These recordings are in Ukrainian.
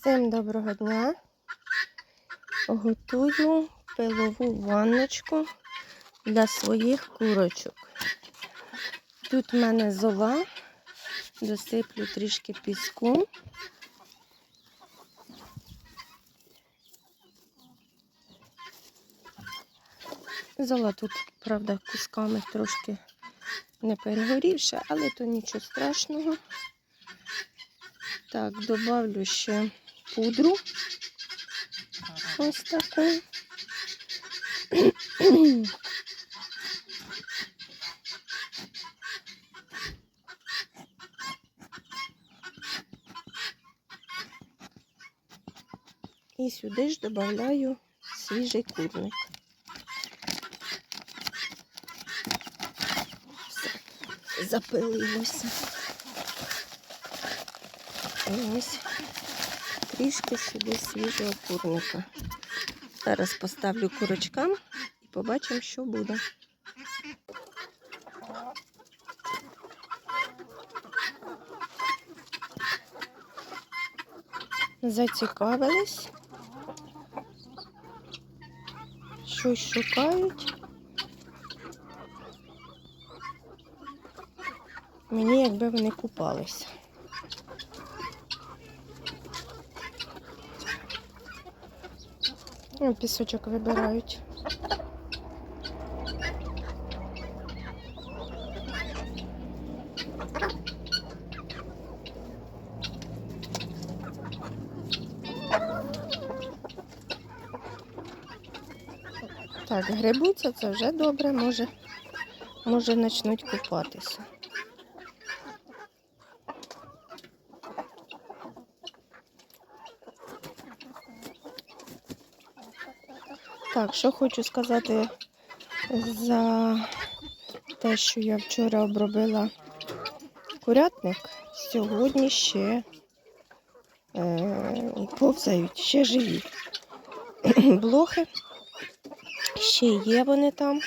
Всім доброго дня. Готую пилову ванночку для своїх курочок. Тут в мене зола, досиплю трішки піску. Зола тут, правда, кусками трошки не перегорівша, але то нічого страшного. Так, добавлю ще пудру. Ось таку. І сюди ж додаю свіжий курник. Все, запилилося. Ось трішки сюди свіжого курника. Зараз поставлю курочкам і побачимо, що буде. Зацікавились. Щось шукають. Мені якби вони купалися. О, Пісочок вибирають. Так, грибуться, це вже добре, може, може почнуть купатися. Так, що хочу сказати за те, що я вчора обробила курятник, сьогодні ще е, повзають, ще живі. Блохи, ще є вони там.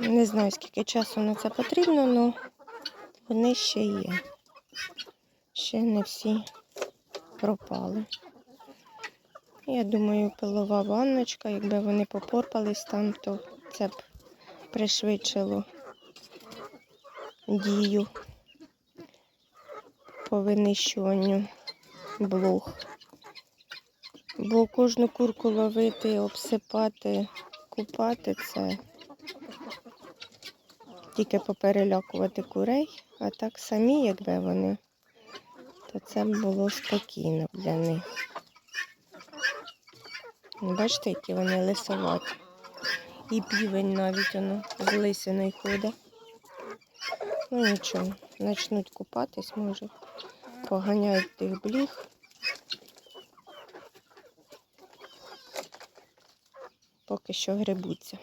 Не знаю, скільки часу на це потрібно, але вони ще є. Ще не всі пропали. Я думаю, пилова ванночка, якби вони попорпались там, то це б пришвидшило дію по винищуванню блох. Бо кожну курку ловити, обсипати, купати це тільки поперелякувати курей, а так самі, якби вони, то це б було спокійно для них. Бачите, які вони лисоваті. І півень навіть воно з лисиною ходить. Ну нічого, почнуть купатись, може, поганяють тих бліг. Поки що грибуться.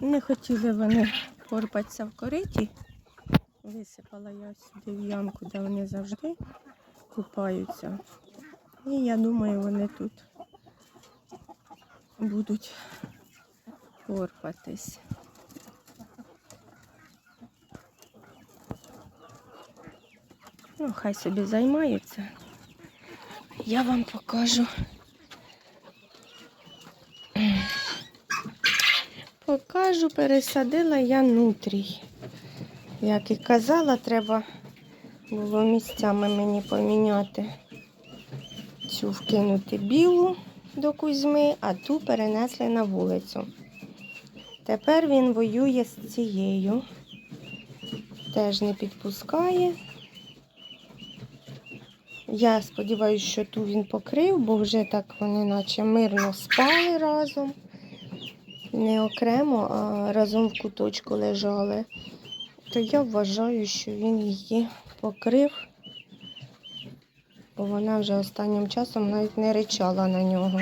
Не хотіли вони порпатися в кориті. Висипала я сюди в ямку, де вони завжди купаються. І я думаю, вони тут будуть порпатись. Ну, хай собі займаються. Я вам покажу. Покажу, пересадила я нутрій. Як і казала, треба було місцями мені поміняти цю вкинути білу до Кузьми, а ту перенесли на вулицю. Тепер він воює з цією, теж не підпускає. Я сподіваюся, що ту він покрив, бо вже так вони наче мирно спали разом. Не окремо, а разом в куточку лежали. То я вважаю, що він її покрив бо вона вже останнім часом навіть не ричала на нього.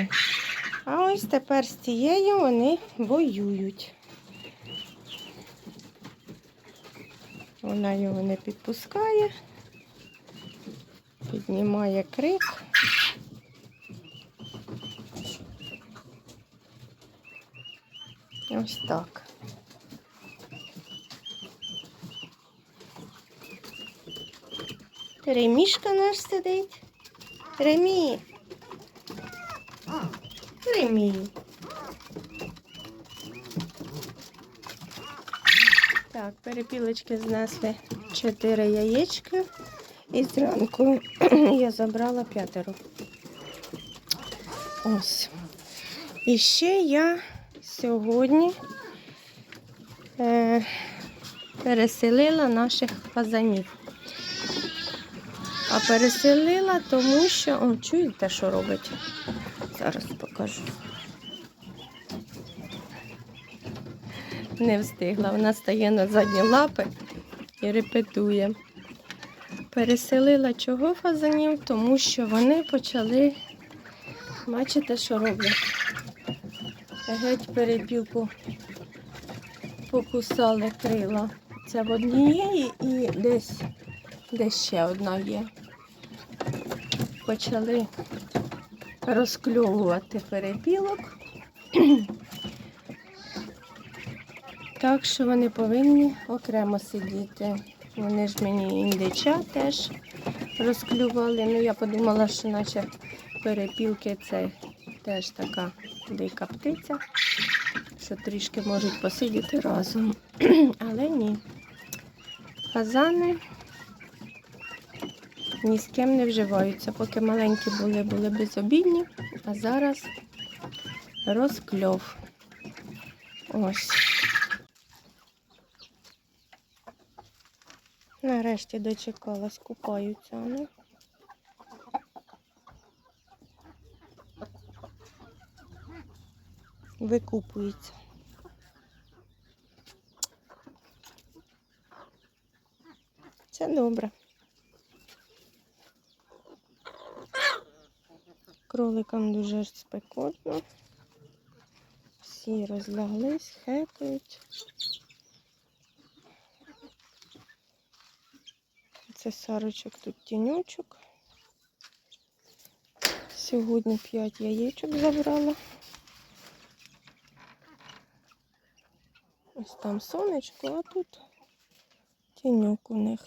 А ось тепер з цією вони воюють. Вона його не підпускає, піднімає крик. Ось так. Ремішка наш сидить. Ремі. Ремі. Так, перепілочки знесли 4 яєчка. І зранку я забрала п'ятеро. Ось. І ще я сьогодні е, переселила наших фазанів. А переселила, тому що. О, чуєте, що робить? Зараз покажу. Не встигла. Вона стає на задні лапи і репетує. Переселила чого фазанів, тому що вони почали. Бачите, що роблять? Геть перепілку покусали крила. Це в однієї і десь, десь ще одна є. Почали розкльовувати перепілок. Так що вони повинні окремо сидіти. Вони ж мені індича теж розклювали. Ну, я подумала, що наче перепілки це теж така дика птиця, що трішки можуть посидіти разом. Але ні. Фазани ні з ким не вживаються. Поки маленькі були, були безобідні, а зараз розкльов. Ось. Нарешті дочекалась, купаються вони. Викупується. Це добре. Кроликам дуже спекотно. Всі розляглись, хекають. Це сарочок тут тінючок. Сьогодні 5 яєчок забрала. Ось там сонечко, а тут тіньок у них.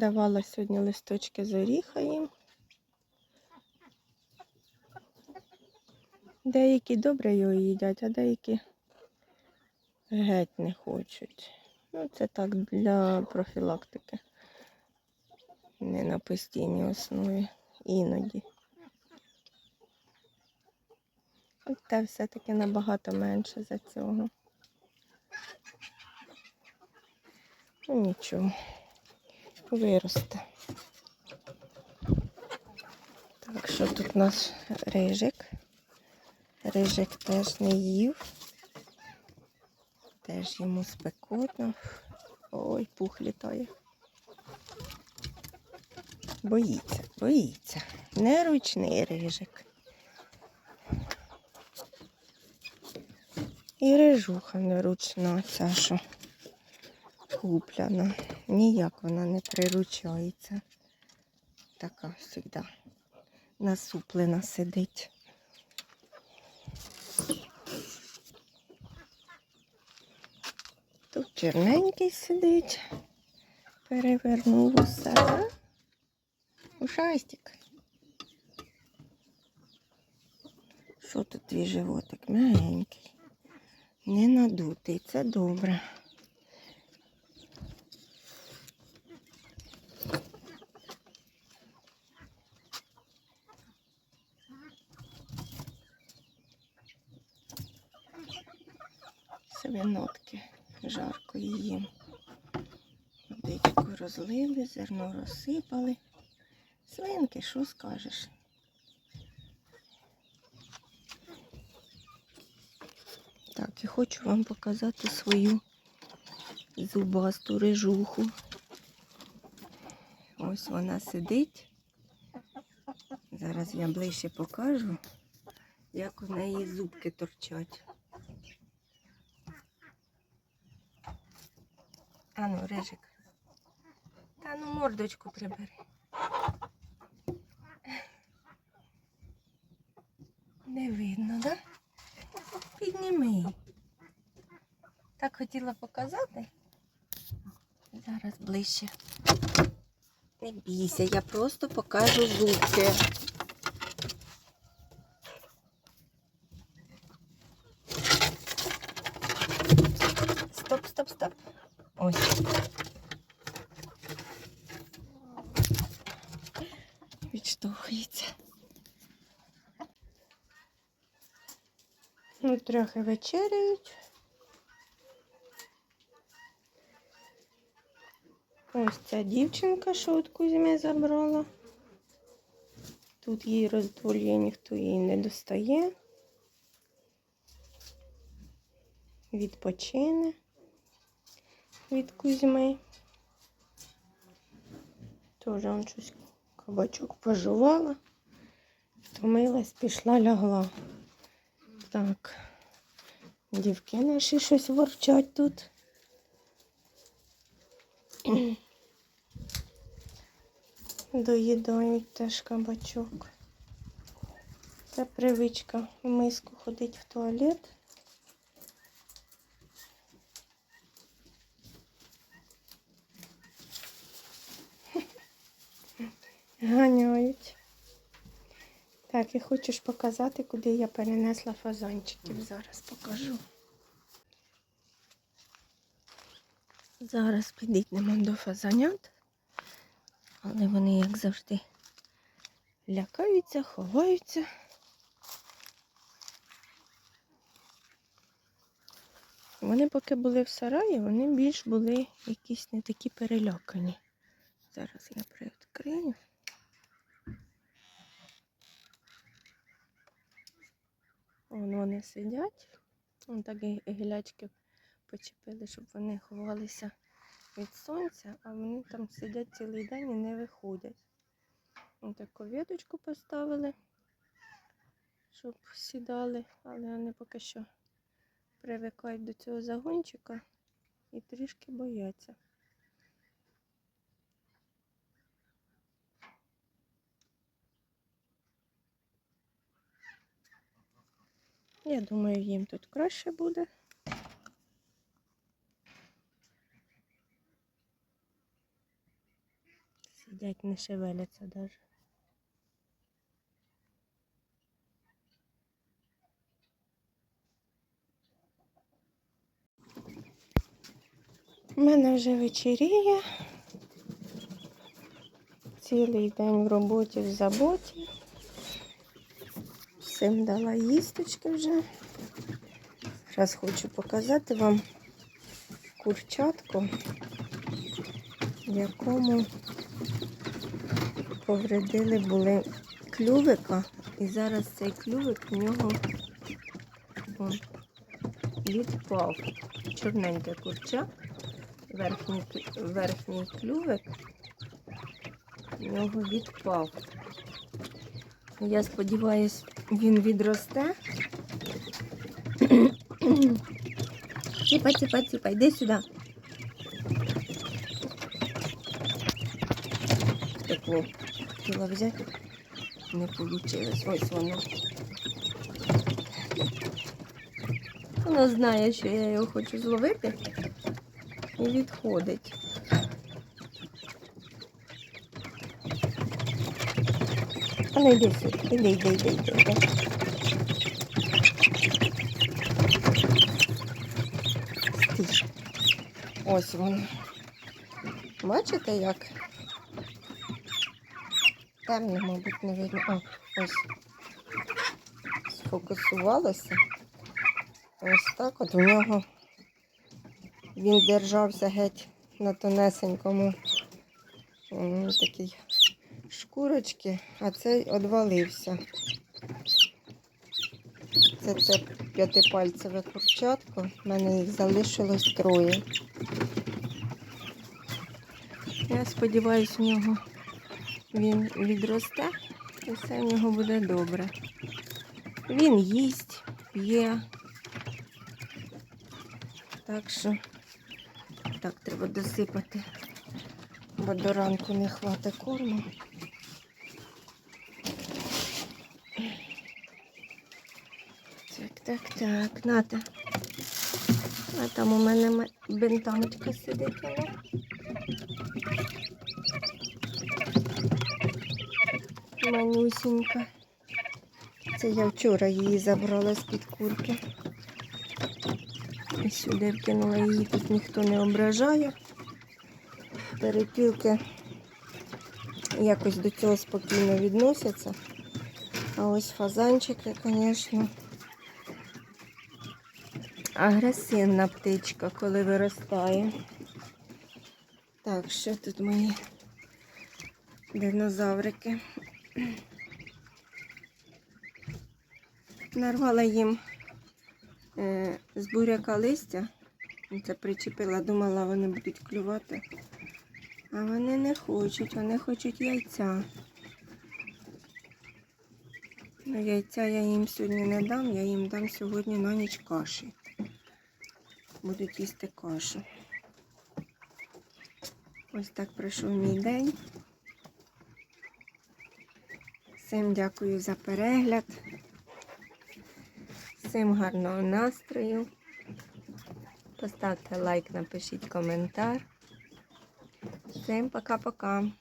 Давала сьогодні листочки з оріха їм. Деякі добре його їдять, а деякі геть не хочуть. Ну, це так для профілактики. Не на постійній основі. Іноді. От все-таки набагато менше за цього. Ну нічого, виросте. Так, що тут у нас рижик? Рижик теж не їв. Теж йому спекотно. Ой, пух літає. Боїться, боїться. Неручний рижик. І рижуха неручна ця, що куплена. Ніяк вона не приручається. Така завжди насуплена сидить. Тут чорненький сидить. Перевернув усе. Ушастик. Що тут твій животик? Мягенький. Не надутий, це добре. Свинотки жарко їм. Водичку розлили, зерно розсипали. Свинки, що скажеш? Так, і хочу вам показати свою зубасту рижуху. Ось вона сидить. Зараз я ближче покажу, як у неї зубки торчать. Ану, рижик. Та ну мордочку прибери. Не видно, да? Підніми. Так хотіла показати. Зараз ближче. Не бійся, я просто покажу зубки. Відштовхується. Ну, трохи вечеряють. Ось ця дівчинка, що от Кузьми забрала. Тут її роздвоє, ніхто її не достає. Відпочине від Кузьми. Теж он щось кабачок пожувала, втомилась, пішла, лягла. Так, дівки наші щось ворчать тут. Доїдають теж кабачок. Це привичка в миску ходить в туалет. Ганяють. Так, і хочеш показати, куди я перенесла фазанчиків. Зараз покажу. Зараз підійдемо до фазанят, але вони, як завжди, лякаються, ховаються. Вони поки були в сараї, вони більш були якісь не такі перелякані. Зараз я привідкрию. Вон вони сидять. Так гілячки почепили, щоб вони ховалися від сонця, а вони там сидять цілий день і не виходять. Таку веточку поставили, щоб сідали, але вони поки що привикають до цього загончика і трішки бояться. Я думаю, їм тут краще буде. Сидять, не шевеляться даже. У мене вже вечеріє. Цілий день в роботі, в заботі. Всім дала їсточки вже. Зараз хочу показати вам курчатку, якому повредили були клювика. І зараз цей клювик в нього о, відпав. Чорненьке курча, верхній, верхній клювик в нього відпав. Я сподіваюся, він відросте. Тіпа, тіпа, тіпа, йди сюди. Таку хотіла взяти, не вийшло. Ось воно. Воно знає, що я його хочу зловити і відходить. А ну йди сюди, іди, йди, йди, йди, йди. Ось воно. Бачите, як? Темно, мабуть, не видно. О, ось. Сфокусувалося. Ось так от у нього він держався геть на тонесенькому м, такій шкурочки, а цей одвалився. Це це п'ятипальцеве курчатко. У мене їх залишилось троє. Я сподіваюся, в нього він відросте і все в нього буде добре. Він їсть, п'є. Так що так треба досипати бо до ранку не хватить корму. Так, так, Ната. А там у мене бентамочка сидить. вона. Манюсінька. Це я вчора її забрала з-під курки. І сюди вкинула її, тут ніхто не ображає. Перепілки якось до цього спокійно відносяться. А ось фазанчики, звісно, агресивна птичка, коли виростає. Так, що тут мої динозаврики? Нарвала їм е, з буряка листя. Це причепила, думала, вони будуть клювати. А вони не хочуть, вони хочуть яйця. Ну, яйця я їм сьогодні не дам, я їм дам сьогодні на ніч каші. Будуть їсти кашу. Ось так пройшов мій день. Всім дякую за перегляд. Всім гарного настрою. Поставте лайк, напишіть коментар. Всім пока-пока.